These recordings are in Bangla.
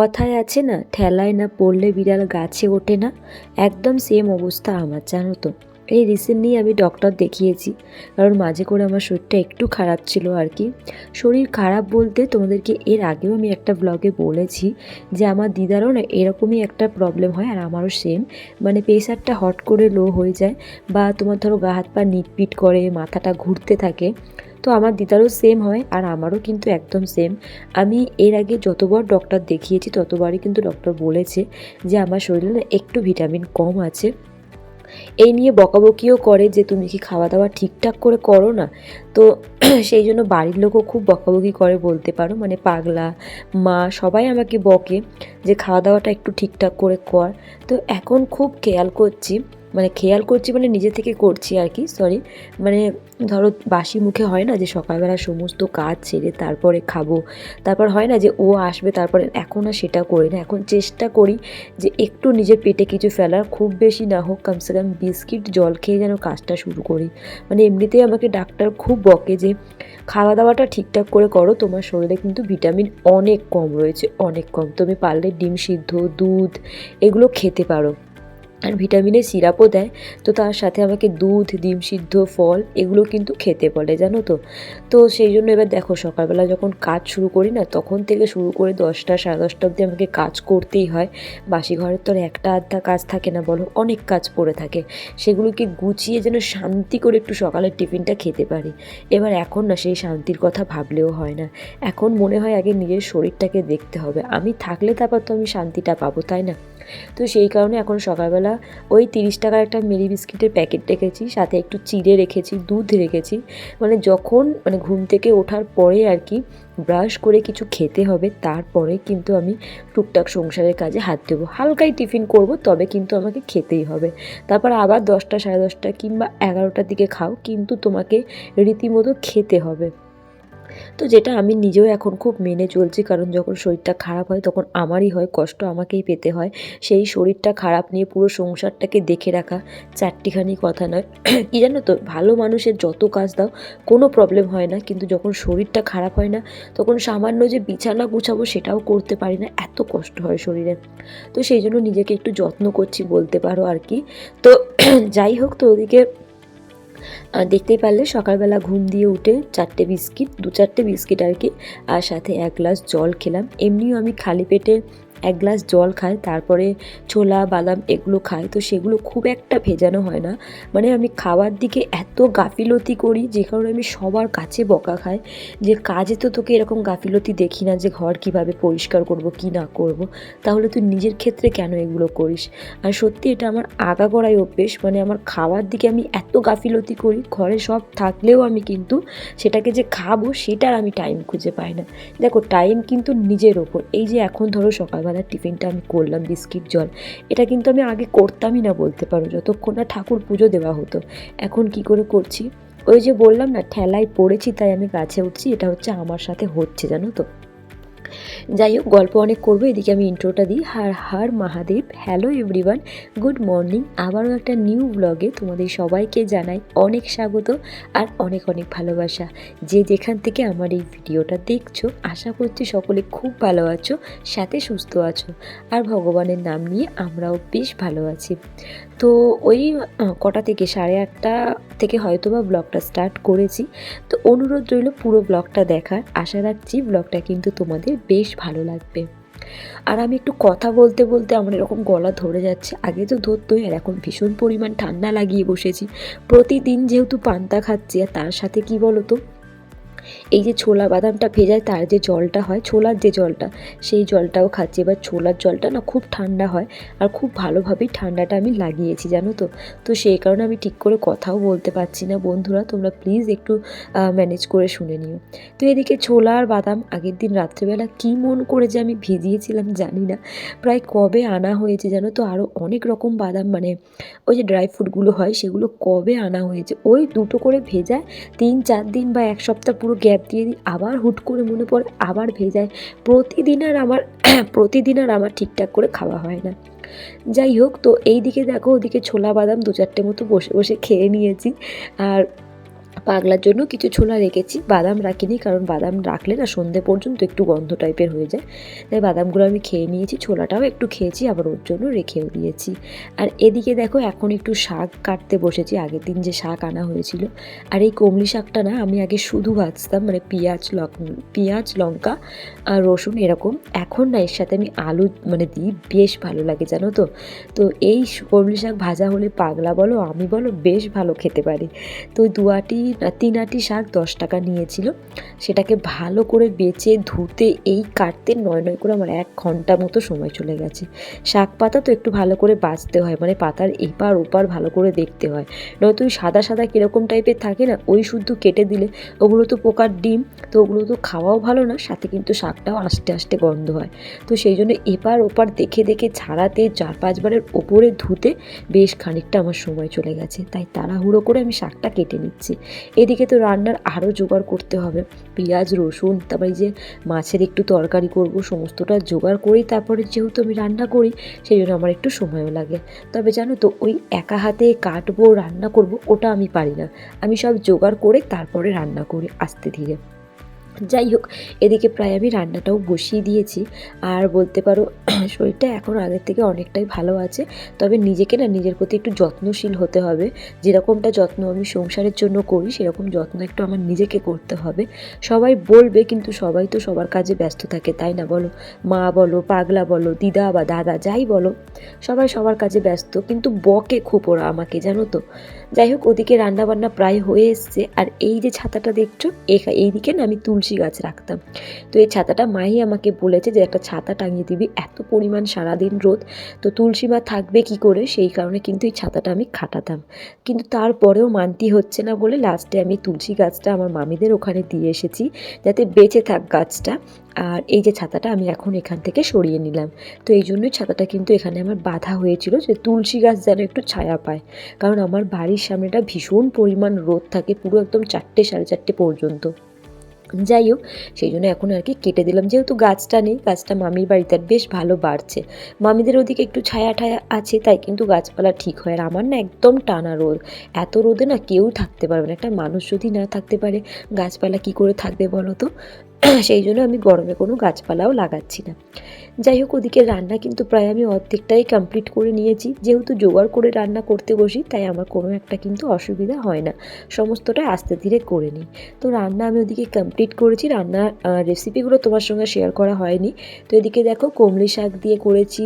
কথায় আছে না, ঠেলায় না পড়লে বিড়াল গাছে ওঠে না? একদম সেম অবস্থা আমার, জানো তো। এই রিসেন্টলি আমি ডক্টর দেখিয়েছি, কারণ মাঝে করে আমার শরীরটা একটু খারাপ ছিল আর কি। শরীর খারাপ বলতে তোমাদেরকে এর আগেও আমি একটা ব্লগে বলেছি যে আমার দিদারও না এরকমই একটা প্রবলেম হয়, আর আমারও সেম মানে প্রেশারটা হট করে লো হয়ে যায় বা তোমার ধরো গা হাত পা নিটপিট করে, মাথাটা ঘুরতে থাকে। তো আমার দিদারও সেম হয় আর আমারও কিন্তু একদম সেম আমি এর আগে যতবার ডক্টর দেখিয়েছি, ততবারই কিন্তু ডক্টর বলেছে যে আমার শরীরে না একটু ভিটামিন কম আছে। এই নিয়ে বকাবকিও করে যে তুমি কি খাওয়া দাওয়া ঠিকঠাক করে করো না? তো সেই জন্য বাড়ির লোকও খুব বকাবকি করে বলতে পারো। মানে পাগলা, মা সবাই আমাকে বকে যে খাওয়া দাওয়াটা একটু ঠিকঠাক করে কর। তো এখন খুব খেয়াল করছি মানে খেয়াল করছি মানে নিজে থেকে করছি আর কি সরি মানে ধরো বাসি মুখে হয় না যে সকালবেলা সমস্ত কাজ ছেড়ে তারপরে খাব। তারপর হয় না যে ও আসবে তারপরে এখন আর সেটা করি না। এখন চেষ্টা করি যে একটু নিজের পেটে কিছু ফেলার, খুব বেশি না হোক, কমসে কম বিস্কিট, জল খেয়ে যেন কাজটা শুরু করি। মানে এমনিতেই আমাকে ডাক্তার খুব বকে যে খাওয়া দাওয়াটা ঠিকঠাক করে করো, তোমার শরীরে কিন্তু ভিটামিন অনেক কম রয়েছে, অনেক কম। তুমি পারলে ডিম সিদ্ধ, দুধ এগুলো খেতে পারো। আর ভিটামিনের সিরাপও দেয়। তো তার সাথে আমাকে দুধ, ডিম সিদ্ধ, ফল এগুলো কিন্তু খেতে বলে, জানো তো? তো সেই জন্য এবার দেখো, সকালবেলা যখন কাজ শুরু করি না, তখন থেকে শুরু করে দশটা, সাড়ে দশটা অবধি আমাকে কাজ করতেই হয়। বাসি ঘরের তো একটা আধটা কাজ থাকে না, বলো? অনেক কাজ পড়ে থাকে। সেগুলোকে গুছিয়ে যেন শান্তি করে একটু সকালের টিফিনটা খেতে পারি। এবার এখন না সেই শান্তির কথা ভাবলেও হয় না। এখন মনে হয় আগে নিজের শরীরটাকে দেখতে হবে। আমি থাকলে তারপর তো আমি শান্তিটা পাবো, তাই না? তো সেই কারণে এখন সকালবেলা ওই তিরিশ টাকার একটা মেরি বিস্কিটের প্যাকেট রেখেছি, সাথে একটু চিড়ে রেখেছি, দুধ রেখেছি। মানে যখন মানে ঘুম থেকে ওঠার পরে আর কি ব্রাশ করে কিছু খেতে হবে, তারপরে কিন্তু আমি টুকটাক সংসারের কাজে হাত দেবো। হালকাই টিফিন করব, তবে কিন্তু আমাকে খেতেই হবে। তারপর আবার দশটা, সাড়ে দশটা কিংবা এগারোটার দিকে খাও, কিন্তু তোমাকে রীতিমতো খেতে হবে। তো যেটা আমি নিজেও এখন খুব মেনে চলছি, কারণ যখন শরীরটা খারাপ হয় তখন আমারই হয়, কষ্ট আমাকেই পেতে হয়। সেই শরীরটা খারাপ নিয়ে পুরো সংসারটাকে দেখে রাখা চারটিখানি কথা নয়। কি জানো তো, ভালো মানুষের যত কাজ দাও, কোনো প্রবলেম হয় না। কিন্তু যখন শরীরটা খারাপ হয় না, তখন সামান্য যে বিছানা গুছাবো সেটাও করতে পারি না। এত কষ্ট হয় শরীরে। তো সেই জন্য নিজেকে একটু যত্ন করছি বলতে পারো আর কি। তো যাই হোক, তো ওদিকে দেখতেই পারলে সকালবেলা ঘুম দিয়ে উঠে চারটে বিস্কিট, দু চারটে বিস্কিট আর কি, আর সাথে এক গ্লাস জল খেলাম। এমনিও আমি খালি পেটে এক গ্লাস জল খাই, তারপরে ছোলা, বাদাম এগুলো খাই, তো সেগুলো খুব একটা ভেজানো হয় না। মানে আমি খাওয়ার দিকে এত গাফিলতি করি, যে কারণে আমি সবার কাছে বকা খাই, যে কাজে তো তোকে এরকম গাফিলতি দেখি না যে ঘর কীভাবে পরিষ্কার করব, কি না করব, তাহলে তুই নিজের ক্ষেত্রে কেন এগুলো করিস? আর সত্যি এটা আমার আগাগোড়াই অভ্যেস মানে আমার খাওয়ার দিকে আমি এত গাফিলতি করি, ঘরে সব থাকলেও আমি কিন্তু সেটাকে যে খাব সেটার আমি টাইম খুঁজে পাই না। দেখো টাইম কিন্তু নিজের ওপর। এই যে এখন ধরো সকালবেলার টিফিনটা আমি করলাম, বিস্কিট, জল, এটা কিন্তু আমি আগে করতামই না বলতে পারো। যতক্ষণ না ঠাকুর পুজো দেওয়া হতো। এখন কি করে করছি? ওই যে বললাম না, ঠেলায় পড়েছি, তাই আমি গাছে উঠছি। এটা হচ্ছে আমার সাথে হচ্ছে, জানো তো? যাই হোক, গল্প অনেক করব। এদিকে আমি ইন্ট্রোটা দিই। হার হার Mahadev. Hello everyone good morning আবারও একটা নিউ ব্লগে তোমাদের সবাইকে জানাই অনেক স্বাগত আর অনেক অনেক ভালোবাসা। যে যেখান থেকে আমার এই ভিডিওটা দেখছ, আশা করছি সকলে খুব ভালো আছো, সাথে সুস্থ আছো। আর ভগবানের নাম নিয়ে আমরাও বেশ ভালো আছি। তো ওই কটা থেকে, সাড়ে আটটা থেকে হয়তো বা ব্লগটা স্টার্ট করেছি। তো অনুরোধ রইল পুরো ব্লগটা দেখার। আশা রাখছি ব্লগটা কিন্তু তোমাদের বেশ ভালো লাগবে। আর আমি একটু কথা বলতে বলতে আমার এরকম গলা ধরে যাচ্ছে। আগে তো ধরতোই আর এখন ভীষণ পরিমাণ ঠান্ডা লাগিয়ে বসেছি। প্রতিদিন যেহেতু পান্তা খাচ্ছি, আর তার সাথে কি বলো তো এই যে ছোলা বাদামটা ভেজায়, তার যে জলটা হয়, ছোলার যে জলটা, সেই জলটাও খাচ্ছি। এবার ছোলার জলটা না খুব ঠান্ডা হয় আর খুব ভালোভাবেই ঠান্ডাটা আমি লাগিয়েছি, জানো তো? তো সেই কারণে আমি ঠিক করে কথাও বলতে পারছি না, বন্ধুরা, তোমরা প্লিজ একটু ম্যানেজ করে শুনে নিও। তো এদিকে ছোলা আর বাদাম আগের দিন রাত্রেবেলা কী মন করে যে আমি ভিজিয়েছিলাম জানি না। প্রায় কবে আনা হয়েছে জানো তো? আরও অনেক রকম বাদাম মানে ওই যে ড্রাই ফ্রুটগুলো হয়, সেগুলো কবে আনা হয়েছে? ওই দুটো করে ভেজায় তিন, চার দিন বা এক সপ্তাহ পুরো গ্যাপ দিয়ে দিই, আবার হুট করে মনে পড়ে, আবার ভেজায় প্রতিদিন আর আমার, প্রতিদিন আর আমার ঠিকঠাক করে খাওয়া হয় না। যাই হোক, তো এই দিকে দেখো, ওদিকে ছোলা বাদাম দু চারটে মতো বসে বসে খেয়ে নিয়েছি। আর পাগলার জন্য কিছু ছোলা রেখেছি। বাদাম রাখিনি, কারণ বাদাম রাখলে না সন্ধে পর্যন্ত একটু গন্ধ টাইপের হয়ে যায়। তাই বাদামগুলো আমি খেয়ে নিয়েছি, ছোলাটাও একটু খেয়েছি, আবার ওর জন্য রেখেও দিয়েছি। আর এদিকে দেখো, এখন একটু শাক কাটতে বসেছি। আগের দিন যে শাক আনা হয়েছিল, আর এই কমলি শাকটা না আমি আগে শুধু ভাজতাম মানে পেঁয়াজ, লক, পেঁয়াজ, লঙ্কা আর রসুন এরকম। এখন না এর সাথে আমি আলু মানে দিই, বেশ ভালো লাগে, জানো তো? তো এই কমলি শাক ভাজা হলে পাগলা বলো, আমি বলো, বেশ ভালো খেতে পারি। তো ওই দু আটি না তিন আটি শাক দশ টাকা নিয়েছিল। সেটাকে ভালো করে বেছে ধুতে, এই কাটতে নয় নয় করে আমার এক ঘণ্টা মতো সময় চলে গেছে। শাক পাতা তো একটু ভালো করে বাঁচতে হয় মানে পাতার এপার ওপার ভালো করে দেখতে হয়। নয়তো ওই সাদা সাদা কীরকম টাইপের থাকে না, ওই শুদ্ধ কেটে দিলে। ওগুলো তো পোকার ডিম, তো ওগুলো তো খাওয়াও ভালো না, সাথে কিন্তু শাকটাও আস্তে আস্তে গন্ধ হয়। তো সেই জন্য এপার ওপার দেখে দেখে ছাড়াতে, চার পাঁচবারের ওপরে ধুতে বেশ খানিকটা আমার সময় চলে গেছে। তাই তাড়াহুড়ো করে আমি শাকটা কেটে নিচ্ছি। এদিকে তো রান্নার আরও জোগাড় করতে হবে। পেঁয়াজ, রসুন, তারপরে যে মাছের একটু তরকারি করব, সমস্তটা জোগাড় করি, তারপরে যেহেতু আমি রান্না করি, সেই জন্য আমার একটু সময়ও লাগে। তবে জানো তো, ওই একা হাতে কাটবো, রান্না করব, ওটা আমি পারি না। আমি সব জোগাড় করে তারপরে রান্না করি আস্তে ধীরে। যাই হোক, এদিকে প্রায় আমি রান্নাটাও বসিয়ে দিয়েছি। আর বলতে পারো, শরীরটা এখন আগের থেকে অনেকটাই ভালো আছে। তবে নিজেকে না, নিজের প্রতি একটু যত্নশীল হতে হবে। যেরকমটা যত্ন আমি সংসারের জন্য করি, সেরকম যত্ন একটু আমার নিজেকে করতে হবে। সবাই বলবে, কিন্তু সবাই তো সবার কাজে ব্যস্ত থাকে, তাই না বলো? মা বলো, পাগলা বলো, দিদা বা দাদা, যাই বলো। সবাই সবার কাজে ব্যস্ত, কিন্তু বকে খুব ওরা আমাকে, জানো তো? যাই হোক, ওদিকে রান্নাবান্না প্রায় হয়ে এসছে। আর এই যে ছাতাটা দেখছ এই দিকে না আমি তুলসী গাছ রাখতাম। তো এই ছাতাটা মাই আমাকে বলেছে যে, একটা ছাতা টাঙিয়ে দিবি, এত পরিমাণ সারাদিন রোদ, তো তুলসী মা থাকবে কি করে? সেই কারণে কিন্তু এই ছাতাটা আমি খাটাতাম। কিন্তু তারপরেও মানতি হচ্ছে না বলে লাস্টে আমি তুলসী গাছটা আমার মামিদের ওখানে দিয়ে এসেছি, যাতে বেঁচে থাক গাছটা। আর এই যে ছাতাটা আমি এখন এখান থেকে সরিয়ে নিলাম। তো এই জন্যই ছাতাটা কিন্তু এখানে আমার বাধা হয়েছিল যে, তুলসী গাছ যেন একটু ছায়া পায়। কারণ আমার বাড়ির সামনেটা ভীষণ পরিমাণ রোদ থাকে, পুরো একদম চারটে সাড়ে চারটে পর্যন্ত। যাই হোক, সেই জন্য এখন আর কি কেটে দিলাম। যেহেতু গাছটা নেই, গাছটা মামির বাড়িতে আর বেশ ভালো বাড়ছে। মামিদের ওদিকে একটু ছায়া ঠায়া আছে, তাই কিন্তু গাছপালা ঠিক হয় আর আমার না একদম টানা রোদ। এত রোদে না কেউ থাকতে পারবে না। একটা মানুষ যদি না থাকতে পারে, গাছপালা কি করে থাকবে বলো তো? সেই জন্য আমি গরমে কোনো গাছপালাও লাগাচ্ছি না। যাই হোক, ওদিকে রান্না কিন্তু প্রায় আমি অর্ধেকটাই কমপ্লিট করে নিয়েছি। যেহেতু জোগাড় করে রান্না করতে বসি, তাই আমার কোনো একটা কিন্তু অসুবিধা হয় না। সমস্তটা আস্তে ধীরে করে নিই। তো রান্না আমি ওদিকে কমপ্লিট করেছি। রান্নার রেসিপিগুলো তোমার সঙ্গে শেয়ার করা হয়নি। তো এদিকে দেখো, কমলি শাক দিয়ে করেছি,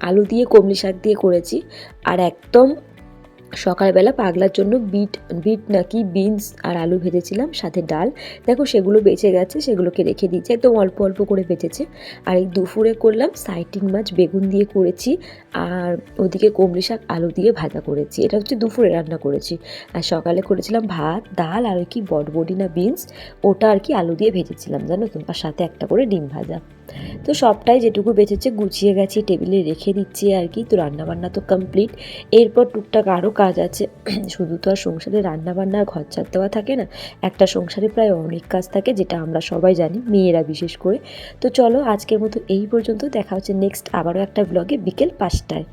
আলু দিয়ে কমলি শাক দিয়ে করেছি। আর একদম সকালবেলা পাগলার জন্য বিট বিট নাকি বিনস আর আলু ভেজেছিলাম, সাথে ডাল। দেখো, সেগুলো বেঁচে গেছে, সেগুলোকে রেখে দিয়েছি, একদম অল্প অল্প করে বেঁচেছে আর এই দুপুরে করলাম সাইটিং মাছ, বেগুন দিয়ে করেছি, আর ওদিকে কুমড়ি শাক, আলু দিয়ে ভাজা করেছি। এটা হচ্ছে দুপুরে রান্না করেছি। আর সকালে করেছিলাম ভাত, ডাল, আর কি বটবডি না বিনস, ওটা আর কি আলু দিয়ে ভেজেছিলাম, জানো তো? আর সাথে একটা করে ডিম ভাজা। তো সবটাই যেটুকু বেঁচেছে গুছিয়ে গেছি, টেবিলে রেখে দিচ্ছি আর কি। তো রান্নাবান্না তো কমপ্লিট এরপর টুকটাক আরও কাজ আছে। শুধু তো আর সংসারে রান্নাবান্না ঘর ছাড় দেওয়া থাকে না, একটা সংসারে প্রায় অনেক কাজ থাকে যেটা আমরা সবাই জানি, মেয়েরা বিশেষ করে। তো চলো আজকের মতো এই পর্যন্ত দেখা হচ্ছে নেক্সট আবারও একটা ব্লগে বিকেল পাঁচটায়।